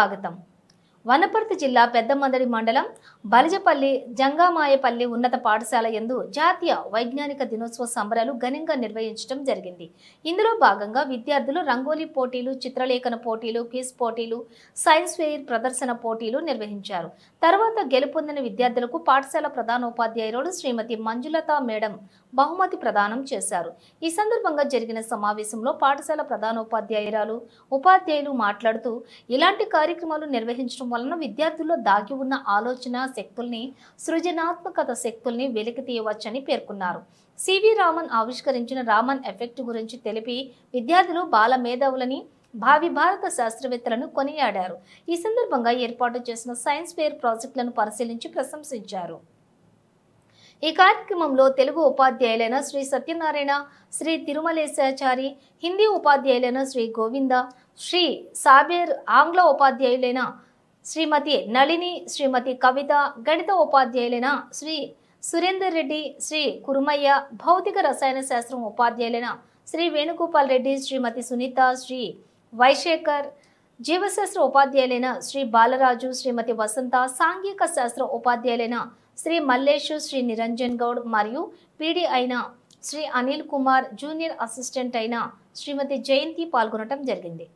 స్వాగతం. వనపర్తి జిల్లా పెద్దమందడి మండలం బలిజపల్లి జంగామాయపల్లి ఉన్నత పాఠశాల యందు జాతీయ వైజ్ఞానిక దినోత్సవ సంబరాలు ఘనంగా నిర్వహించడం జరిగింది. ఇందులో భాగంగా విద్యార్థులు రంగోలీ పోటీలు చిత్రలేఖన పోటీలు క్విజ్ పోటీలు సైన్స్ ఫెయిర్ ప్రదర్శన పోటీలు నిర్వహించారు. తర్వాత గెలుపొందిన విద్యార్థులకు పాఠశాల ప్రధానోపాధ్యాయురాలు శ్రీమతి మంజులత మేడం బహుమతి ప్రదానం చేశారు. ఈ సందర్భంగా జరిగిన సమావేశంలో పాఠశాల ప్రధానోపాధ్యాయురాలు ఉపాధ్యాయులు మాట్లాడుతూ ఇలాంటి కార్యక్రమాలు నిర్వహించడం వలన విద్యార్థుల్లో దాగి ఉన్న ఆలోచన శక్తుల్ని సృజనాత్మకత శక్తుల్ని వెలికి తీయవచ్చని పేర్కొన్నారు. సివి రామన్ ఆవిష్కరించిన రామన్ ఎఫెక్ట్ గురించి తెలిపి విద్యార్థులు బాల మేధావులని భావి భారత శాస్త్రవేత్తలను కొనియాడారు. ఈ సందర్భంగా ఏర్పాటు చేసిన సైన్స్ ఫేర్ ప్రాజెక్టులను పరిశీలించి ప్రశంసించారు. ఈ కార్యక్రమంలో తెలుగు ఉపాధ్యాయులైన శ్రీ సత్యనారాయణ శ్రీ తిరుమలేశాచారి హిందీ ఉపాధ్యాయులైన శ్రీ గోవింద శ్రీ సాబేర్ ఆంగ్ల ఉపాధ్యాయులైన శ్రీమతి నళిని శ్రీమతి కవిత గణిత ఉపాధ్యాయులైన శ్రీ సురేందర్ రెడ్డి శ్రీ కురుమయ్య భౌతిక రసాయన శాస్త్రం ఉపాధ్యాయులైన శ్రీ వేణుగోపాల్ రెడ్డి శ్రీమతి సునీత శ్రీ వైశేఖర్ జీవశాస్త్ర ఉపాధ్యాయులైన శ్రీ బాలరాజు శ్రీమతి వసంత సాంఘిక శాస్త్ర ఉపాధ్యాయులైన శ్రీ మల్లేషు శ్రీ నిరంజన్ గౌడ్ మరియు పీడీ అయిన శ్రీ అనిల్ కుమార్ జూనియర్ అసిస్టెంట్ అయిన శ్రీమతి జయంతి పాల్గొనడం జరిగింది.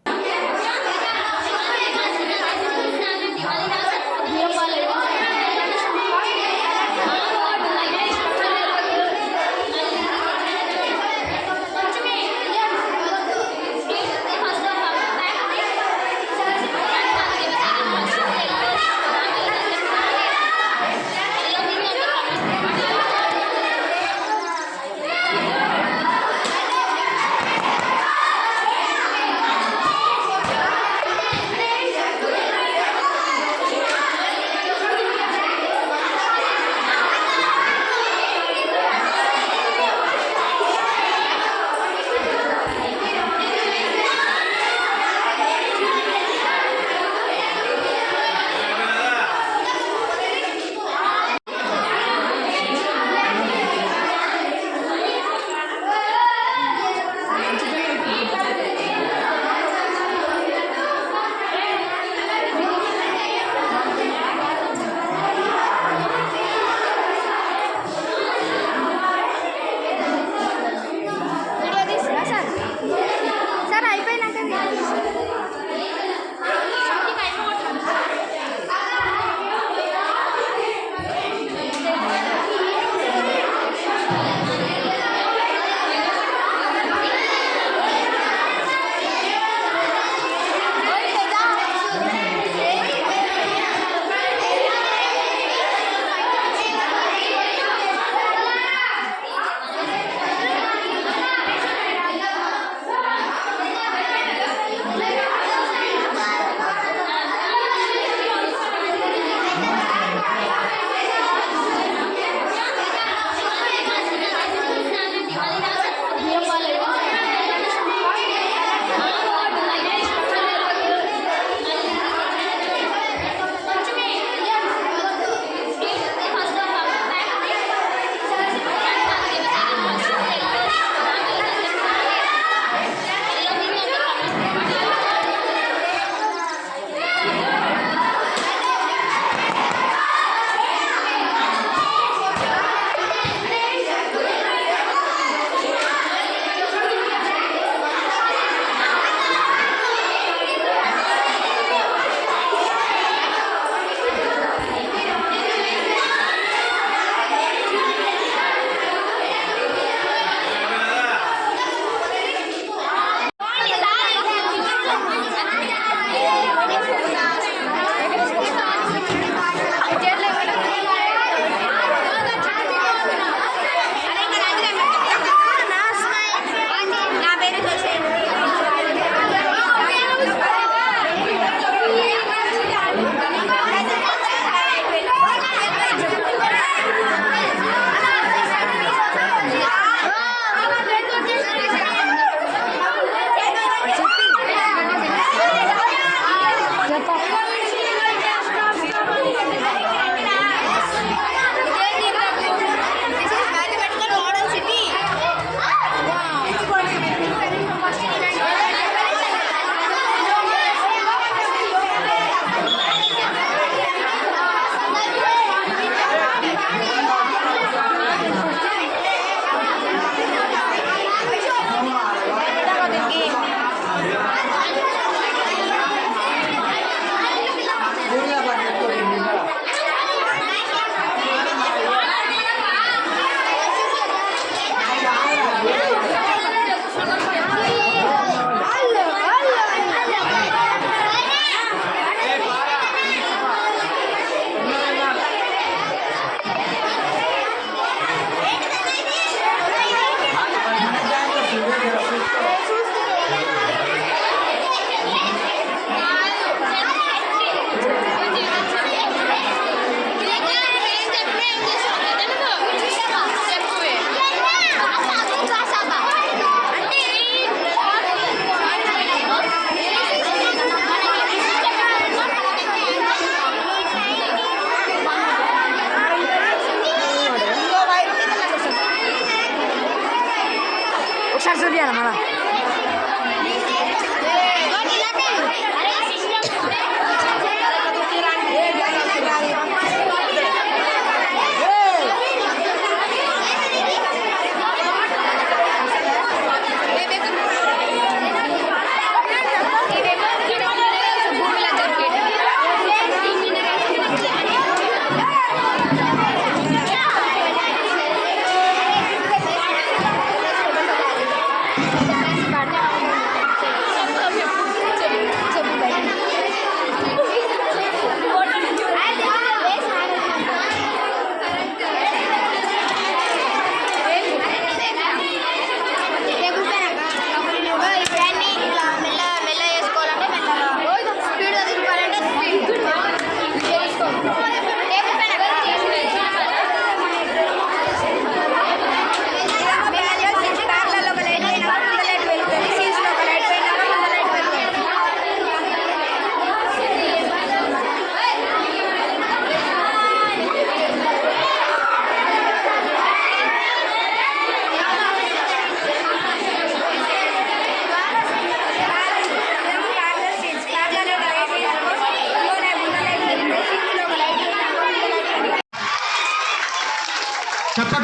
啥时候好了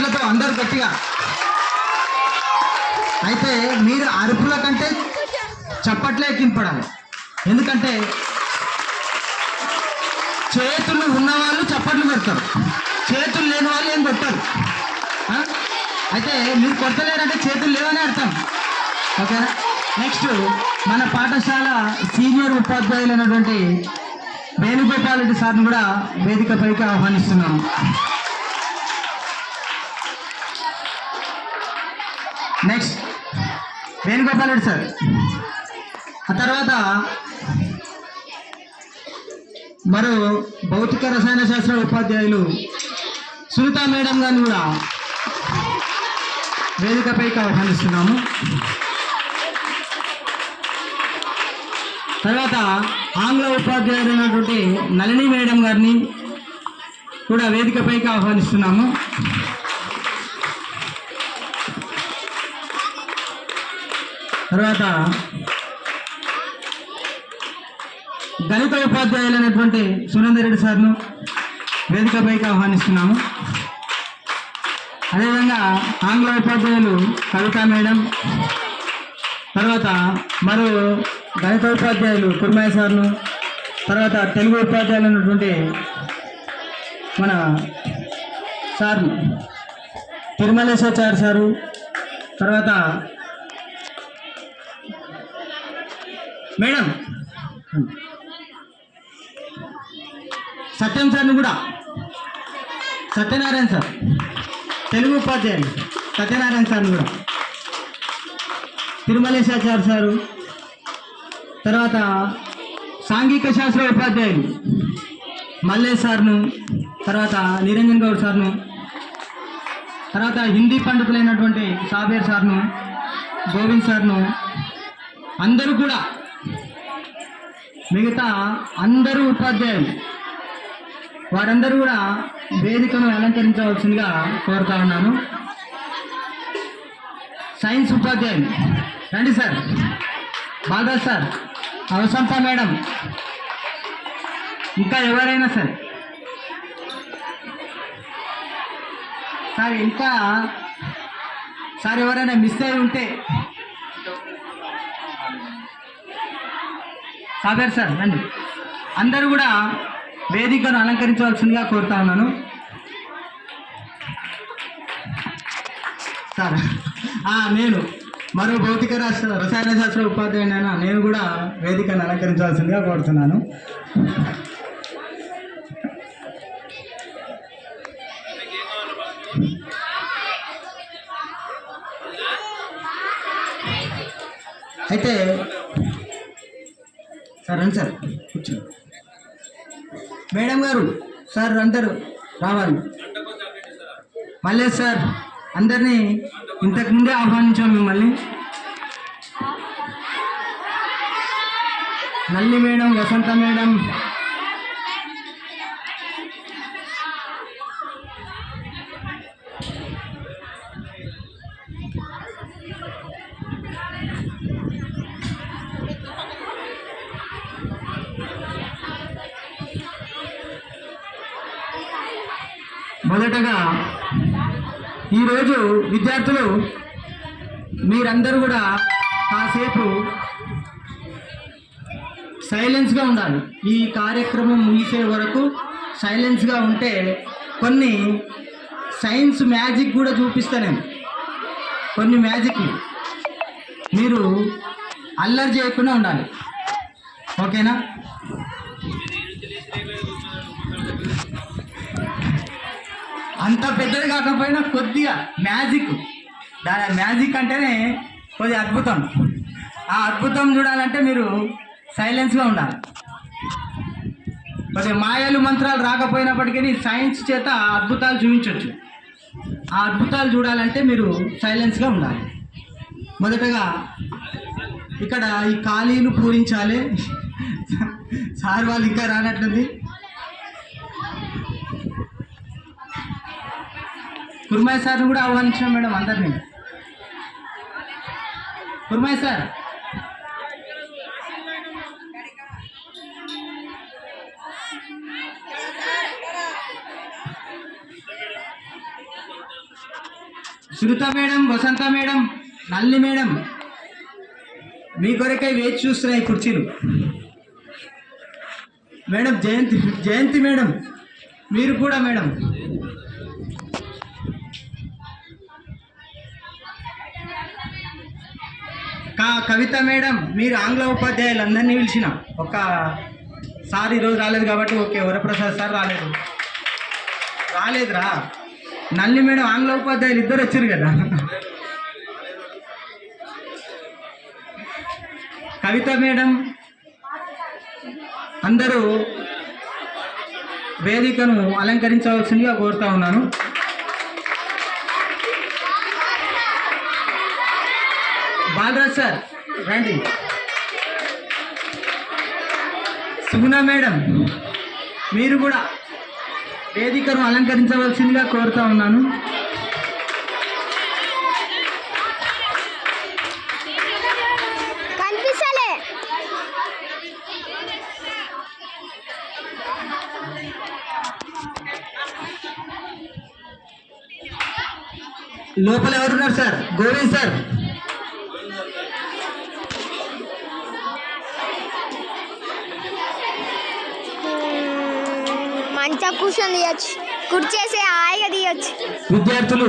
చప్పట్లతో అందరు గట్టిగా. అయితే మీరు అరుపుల కంటే చప్పట్లే ఎక్కింపడాలి ఎందుకంటే చేతులు ఉన్నవాళ్ళు చప్పట్లు పెడతారు చేతులు లేని వాళ్ళు ఏం కొట్టారు. అయితే మీరు కొడతలేరంటే చేతులు లేవని అర్థం. ఓకేనా? నెక్స్ట్ మన పాఠశాల సీనియర్ ఉపాధ్యాయులైనటువంటి వేణుగోపాల్ రెడ్డి సార్ని కూడా వేదికపైకి ఆహ్వానిస్తున్నాము. వేణుగోపాల్ రెడ్డి సార్. ఆ తర్వాత మరో భౌతిక రసాయన శాస్త్ర ఉపాధ్యాయులు సునీత మేడం గారిని కూడా వేదికపైకి ఆహ్వానిస్తున్నాము. తర్వాత ఆంగ్ల ఉపాధ్యాయులైనటువంటి నళిని మేడం గారిని కూడా వేదికపైకి ఆహ్వానిస్తున్నాము. తర్వాత దళిత ఉపాధ్యాయులైనటువంటి సురేందర్ రెడ్డి సార్ను వేదికపైకి ఆహ్వానిస్తున్నాము. అదేవిధంగా ఆంగ్ల ఉపాధ్యాయులు కవిత మేడం తర్వాత మరో దళిత ఉపాధ్యాయులు కుర్మాయ సార్ను తర్వాత తెలుగు ఉపాధ్యాయులు ఉన్నటువంటి మన సార్ను తిరుమలేశ్వరాచార్య సారు తర్వాత మేడం. సత్యం సార్ని కూడా. సత్యనారాయణ సార్. తెలుగు ఉపాధ్యాయులు. సత్యనారాయణ సార్ని కూడా. తిరుమలేశాచార్య సారు. తర్వాత సాంఘిక శాస్త్ర ఉపాధ్యాయులు. మల్లేష్ సార్ను తర్వాత నిరంజన్ గౌడ్ సార్ను తర్వాత హిందీ పండితులైనటువంటి సాబేర్ సార్ను గోవింద్ సార్ను అందరూ కూడా మిగతా అందరూ ఉపాధ్యాయులు. వారందరూ కూడా వేదికను అలంకరించవలసిందిగా కోరుతా ఉన్నాను. సైన్స్ ఉపాధ్యాయులు. రండి సార్. బాగా సార్. అవసంత మేడం. ఇంకా ఎవరైనా సరే. సార్ ఇంకా సార్ ఎవరైనా మిస్ అయి ఉంటే సాగర్ సార్ రండి. అందరూ కూడా వేదికను అలంకరించవలసిందిగా కోరుతా ఉన్నాను. సార్ నేను మరో భౌతిక రాష్ట్ర రసాయన శాస్త్ర ఉపాధ్యాయునైన నేను కూడా వేదికను అలంకరించవలసిందిగా కోరుతున్నాను. అయితే సార్ రండి సార్. కూర్చోండి. మేడం గారు సార్ అందరూ రావాలి. మళ్ళీ సార్ అందరినీ ఇంతకుముందే ఆహ్వానించాం మిమ్మల్ని. నల్లి మేడం వసంత మేడం మొదటగా ఈరోజు విద్యార్థులు మీరందరూ కూడా కాసేపు సైలెన్స్గా ఉండాలి. ఈ కార్యక్రమం ముగిసే వరకు సైలెన్స్గా ఉంటే కొన్ని సైన్స్ మ్యాజిక్ కూడా చూపిస్తా నేను. కొన్ని మ్యాజిక్లు. మీరు అల్లరి చేయకుండా ఉండాలి. ఓకేనా? అంత పెద్దది కాకపోయినా కొద్దిగా మ్యాజిక్ దాని మ్యాజిక్ అంటేనే కొద్దిగా అద్భుతం. ఆ అద్భుతం చూడాలంటే మీరు సైలెన్స్గా ఉండాలి. కొద్దిగా మాయలు మంత్రాలు రాకపోయినప్పటికీ సైన్స్ చేత అద్భుతాలు చూపించవచ్చు ఆ అద్భుతాలు చూడాలంటే మీరు సైలెన్స్గా ఉండాలి. మొదటగా ఇక్కడ ఈ ఖాళీలు పూరించాలి. సార్ వాళ్ళు ఇంకా రానట్లుంది. కుర్మాయ్ సార్ని కూడా ఆహ్వానించాం మేడం అందరినీ. Kurmai sir. Shruta madam Vasanta madam Nalli madam మీ కొరకై వేచి చూస్తున్నాయి కుర్చీలు. మేడం జయంతి జయంతి మేడం మీరు కూడా మేడం. కా కవిత మేడం మీరు ఆంగ్ల ఉపాధ్యాయులు అందరినీ పిలిచిన. ఒక సార్ ఈరోజు రాలేదు కాబట్టి ఓకే వరప్రసాద్ సార్ రాలేదు. రాలేదురా. నల్లి మేడం ఆంగ్ల ఉపాధ్యాయులు ఇద్దరు వచ్చారు కదా. కవిత మేడం అందరూ వేదికను అలంకరించవలసిందిగా కోరుతా ఉన్నాను. బాలరాజ్ సార్ రండి. సుగుణ మేడం మీరు కూడా వేదికను అలంకరించవలసిందిగా కోరుతా ఉన్నాను. లోపల ఎవరున్నారు సార్? గోవింద్ సార్. మంచిగా కూర్చొని తీయచ్చు. కుర్చేసి హాయిగా తీయచ్చు. విద్యార్థులు